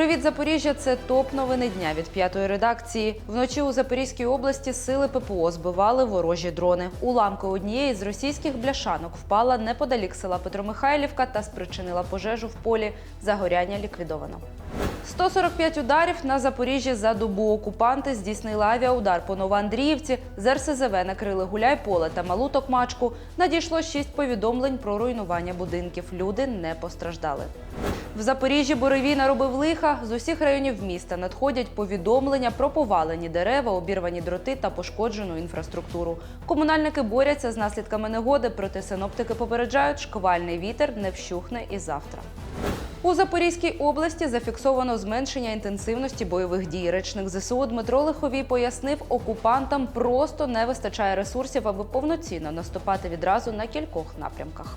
Привіт, Запоріжжя! Це топ новини дня від п'ятої редакції. Вночі у Запорізькій області сили ППО збивали ворожі дрони. Уламка однієї з російських бляшанок впала неподалік села Петромихайлівка та спричинила пожежу в полі. Загоряння ліквідовано. 145 ударів на Запоріжжі за добу. Окупанти здійснили авіаудар по Новоандріївці. З РСЗВ накрили Гуляйполе та Малу Токмачку. Надійшло шість повідомлень про руйнування будинків. Люди не постраждали. В Запоріжжі Боровій наробив лиха. З усіх районів міста надходять повідомлення про повалені дерева, обірвані дроти та пошкоджену інфраструктуру. Комунальники борються з наслідками негоди, проте синоптики попереджають, шквальний вітер не вщухне і завтра. У Запорізькій області зафіксовано зменшення інтенсивності бойових дій. Речник ЗСУ Дмитро Лиховій пояснив, окупантам просто не вистачає ресурсів, аби повноцінно наступати відразу на кількох напрямках.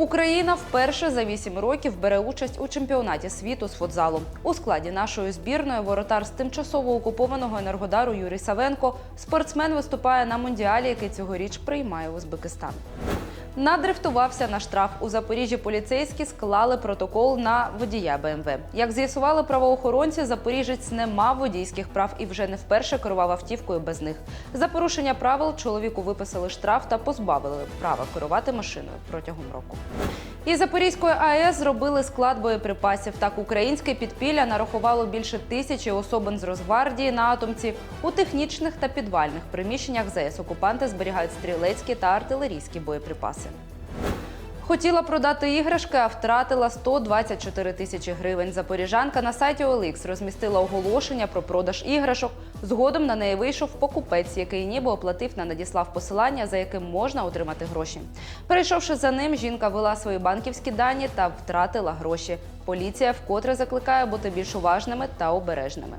Україна вперше за 8 років бере участь у чемпіонаті світу з футзалу. У складі нашої збірної воротар з тимчасово окупованого енергодару Юрій Савенко. Спортсмен виступає на мундіалі, який цьогоріч приймає Узбекистан. Надрифтувався на штраф. У Запоріжжі поліцейські склали протокол на водія БМВ. Як з'ясували правоохоронці, запоріжець не мав водійських прав і вже не вперше керував автівкою без них. За порушення правил чоловіку виписали штраф та позбавили права керувати машиною протягом року. І Запорізької АЕС зробили склад боєприпасів. Так, українське підпілля нарахувало більше тисячі особин з Росгвардії на атомці. У технічних та підвальних приміщеннях ЗС окупанти зберігають стрілецькі та артилерійські боєприпаси. Хотіла продати іграшки, а втратила 124 тисячі гривень. Запоріжанка на сайті OLX розмістила оголошення про продаж іграшок. Згодом на неї вийшов покупець, який ніби оплатив на надіслав посилання, за яким можна отримати гроші. Перейшовши за ним, жінка вела свої банківські дані та втратила гроші. Поліція вкотре закликає бути більш уважними та обережними.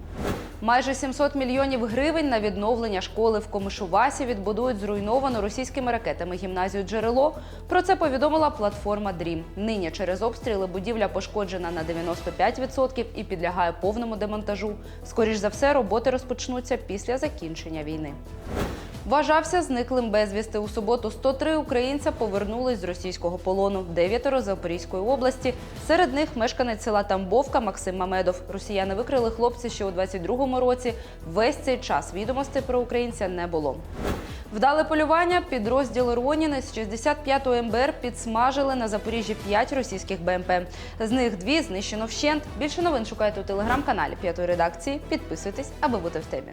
Майже 700 мільйонів гривень на відновлення школи в Комишувасі відбудують зруйновану російськими ракетами гімназію Джерело. Про це повідомила платформа Дрім. Нині через обстріли будівля пошкоджена на 95% і підлягає повному демонтажу. Скоріш за все, роботи розпочнуться після закінчення війни. Вважався зниклим безвісти. У суботу 103 українця повернулись з російського полону. Дев'ятеро Запорізької області. Серед них мешканець села Тамбовка Максим Мамедов. Росіяни викрили хлопці ще у 22-му році. Весь цей час відомостей про українця не було. Вдале полювання підрозділи Роніни з 65-го МБР підсмажили на Запоріжжі 5 російських БМП. З них дві знищено вщент. Більше новин шукайте у телеграм-каналі п'ятої редакції. Підписуйтесь, аби бути в темі.